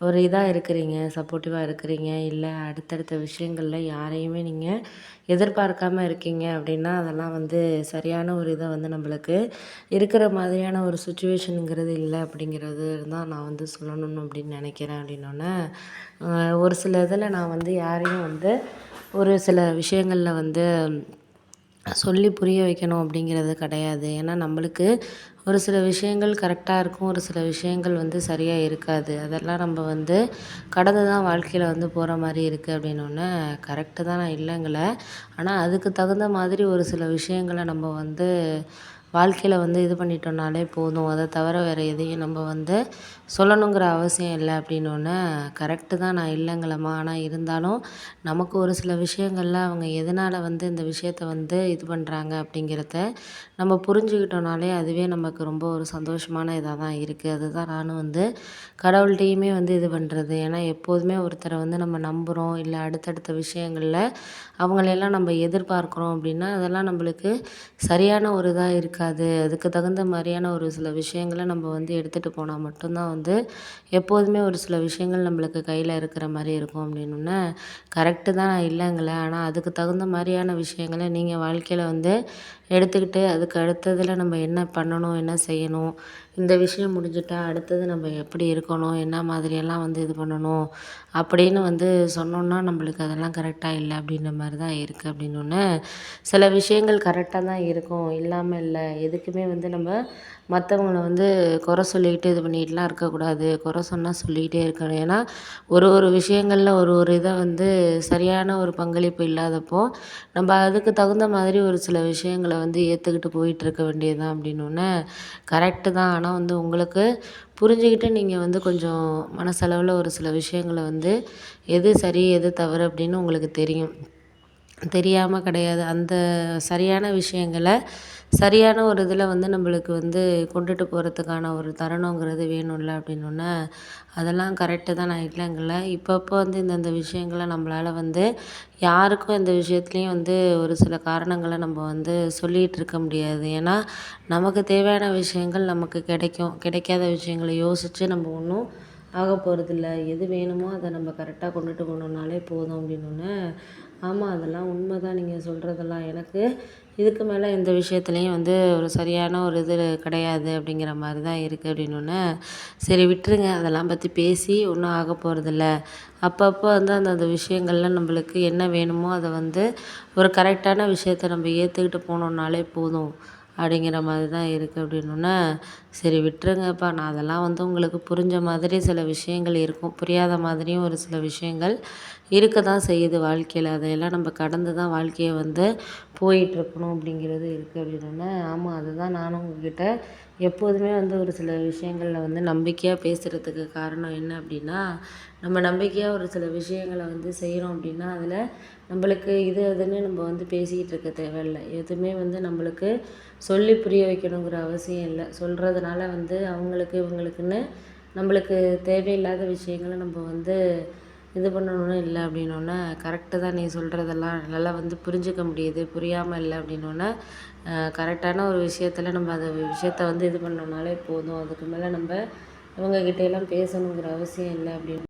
ஒரு இதாக இருக்கிறீங்க சப்போர்ட்டிவாக இருக்கிறீங்க இல்லை அடுத்தடுத்த விஷயங்களில் யாரையுமே நீங்கள் எதிர்பார்க்காம இருக்கீங்க அப்படின்னா அதெல்லாம் வந்து சரியான ஒரு இதை வந்து நம்மளுக்கு இருக்கிற மாதிரியான ஒரு சுச்சுவேஷனுங்கிறது இல்லை அப்படிங்கிறது தான் நான் வந்து சொல்லணும்னு அப்படின்னு நினைக்கிறேன் அப்படின்னோடனே ஒரு சில இதில் நான் வந்து யாரையும் வந்து ஒரு சில விஷயங்களில் வந்து சொல்லி புரிய வைக்கணும் அப்படிங்கிறது கிடையாது. ஏன்னா நம்மளுக்கு ஒரு சில விஷயங்கள் கரெக்டாக இருக்கும் ஒரு சில விஷயங்கள் வந்து சரியாக இருக்காது. அதெல்லாம் நம்ம வந்து கடந்து தான் வாழ்க்கையில் வந்து போகிற மாதிரி இருக்குது அப்படின்னோடனே கரெக்டு தான் நான் இல்லைங்கல ஆனால் அதுக்கு தகுந்த மாதிரி ஒரு சில விஷயங்களை நம்ம வந்து வாழ்க்கையில் வந்து இது பண்ணிட்டோம்னாலே போதும். அதை தவிர வேறு எதையும் நம்ம வந்து சொல்லணுங்கிற அவசியம் இல்லை அப்படின்னோடனே கரெக்டு தான் நான் இல்லைங்களம்மா ஆனால் இருந்தாலும் நமக்கு ஒரு சில விஷயங்களில் அவங்க எதனால் வந்து இந்த விஷயத்த வந்து இது பண்ணுறாங்க அப்படிங்கிறத நம்ம புரிஞ்சுக்கிட்டோம்னாலே அதுவே நமக்கு ரொம்ப ஒரு சந்தோஷமான இதாக தான் இருக்குது அதுதான் நானும் வந்து கடவுள்கிட்டையுமே வந்து இது பண்ணுறது ஏன்னா எப்போதுமே ஒருத்தரை வந்து நம்ம நம்புகிறோம் இல்லை அடுத்தடுத்த விஷயங்களில் அவங்களெல்லாம் நம்ம எதிர்பார்க்குறோம் அப்படின்னா அதெல்லாம் நம்மளுக்கு சரியான ஒரு இதாக இருக்காது. அதுக்கு தகுந்த மாதிரியான ஒரு சில விஷயங்களை நம்ம வந்து எடுத்துகிட்டு போனால் மட்டும்தான் வந்து எப்போதுமே ஒரு சில விஷயங்கள் நம்மளுக்கு கையில் இருக்கிற மாதிரி இருக்கும் அப்படின்னோடனே கரெக்டு தான் இல்லைங்களே. ஆனால் அதுக்கு தகுந்த மாதிரியான விஷயங்களை நீங்கள் வாழ்க்கையில் வந்து எடுத்துக்கிட்டு அதுக்கு அடுத்ததில் நம்ம என்ன பண்ணணும் என்ன செய்யணும் இந்த விஷயம் முடிஞ்சிட்டா அடுத்தது நம்ம எப்படி இருக்கணும் என்ன மாதிரியெல்லாம் வந்து இது பண்ணணும் அப்படின்னு வந்து சொன்னோன்னா நம்மளுக்கு அதெல்லாம் கரெக்டாக இல்லை அப்படின்ற மாதிரி தான் இருக்குது அப்படின்னொன்னே சில விஷயங்கள் கரெக்டாக தான் இருக்கும். இல்லாமல் இல்லை. எதுக்குமே வந்து நம்ம மற்றவங்கள வந்து குறை சொல்லிக்கிட்டு இது பண்ணிகிட்டுலாம் இருக்கக்கூடாது. குறை சொன்னால் சொல்லிக்கிட்டே இருக்கணும். ஏன்னா ஒரு ஒரு விஷயங்களில் ஒரு ஒரு இதை வந்து சரியான ஒரு பங்களிப்பு இல்லாதப்போ நம்ம அதுக்கு தகுந்த மாதிரி ஒரு சில விஷயங்களை வந்து ஏற்றுக்கிட்டு போயிட்டு இருக்க வேண்டியது தான் அப்படின்னோடனே கரெக்டு தான். ஆனால் வந்து உங்களுக்கு புரிஞ்சுக்கிட்டு நீங்கள் வந்து கொஞ்சம் மனசளவில் ஒரு சில விஷயங்களை வந்து எது சரி எது தவறு அப்படின்னு உங்களுக்கு தெரியும். தெரியாமல் கிடையாது. அந்த சரியான விஷயங்களை சரியான ஒரு இதில் வந்து நம்மளுக்கு வந்து கொண்டுட்டு போகிறதுக்கான ஒரு தருணங்கிறது வேணும்ல அப்படின்னோடனே அதெல்லாம் கரெக்டு தான் நான் இல்லைங்கல்ல. இப்பப்போ வந்து இந்தந்த விஷயங்களை நம்மளால் வந்து யாருக்கும் இந்த விஷயத்துலையும் வந்து ஒரு சில காரணங்களை நம்ம வந்து சொல்லிகிட்டு இருக்க முடியாது. ஏன்னா நமக்கு தேவையான விஷயங்கள் நமக்கு கிடைக்கும். கிடைக்காத விஷயங்களை யோசித்து நம்ம ஒன்றும் ஆக போகிறதில்ல எது வேணுமோ அதை நம்ம கரெக்டாக கொண்டுட்டு போனோம்னாலே போதும் அப்படின்னோடனே ஆமாம் அதெல்லாம் உண்மை தான் நீங்கள் சொல்கிறதெல்லாம் எனக்கு இதுக்கு மேலே எந்த விஷயத்துலையும் வந்து ஒரு சரியான ஒரு இது கிடையாது அப்படிங்கிற மாதிரி தான் இருக்குது அப்படின்னோடனே சரி விட்டுருங்க அதெல்லாம் பற்றி பேசி ஒன்றும் ஆக போகிறதில்ல அப்பப்போ வந்து அந்தந்த விஷயங்களில் நம்மளுக்கு என்ன வேணுமோ அதை வந்து ஒரு கரெக்டான விஷயத்த நம்ம ஏற்றுக்கிட்டு போனோம்னாலே போதும். அப்படிங்கிற மாதிரி தான் இருக்குது அப்படின்னோடனே சரி விட்டுருங்கப்பா நான் அதெல்லாம் வந்து உங்களுக்கு புரிஞ்ச மாதிரி சில விஷயங்கள் இருக்கும். புரியாத மாதிரியும் ஒரு சில விஷயங்கள் இருக்க தான் செய்யுது வாழ்க்கையில். அதையெல்லாம் நம்ம கடந்து தான் வாழ்க்கையை வந்து போயிட்டுருக்கணும் அப்படிங்கிறது இருக்குது அப்படின்னோடனே ஆமாம் அதுதான் நானும் உங்ககிட்ட எப்போதுமே வந்து ஒரு சில விஷயங்களில் வந்து நம்பிக்கையாக பேசுகிறதுக்கு காரணம் என்ன அப்படின்னா நம்ம நம்பிக்கையாக ஒரு சில விஷயங்களை வந்து செய்கிறோம் அப்படின்னா அதில் நம்மளுக்கு இது அதுன்னு நம்ம வந்து பேசிக்கிட்டு இருக்க தேவையில்ல. எதுவுமே வந்து நம்மளுக்கு சொல்லி புரிய வைக்கணுங்கிற அவசியம் இல்லை. சொல்கிறதுனால வந்து அவங்களுக்கு இவங்களுக்குன்னு நம்மளுக்கு தேவையில்லாத விஷயங்களை நம்ம வந்து இது பண்ணணும்னு இல்லை அப்படின்னோடனே கரெக்டு தான் நீ சொல்கிறதெல்லாம் நல்லா வந்து புரிஞ்சுக்க முடியுது புரியாமல் இல்லை அப்படின்னோடனே கரெக்டான ஒரு விஷயத்தில் நம்ம அதை விஷயத்த வந்து இது பண்ணோம்னாலே போதும். அதுக்கு மேலே நம்ம இவங்ககிட்ட எல்லாம் பேசணுங்கிற அவசியம் இல்லை அப்படின்னு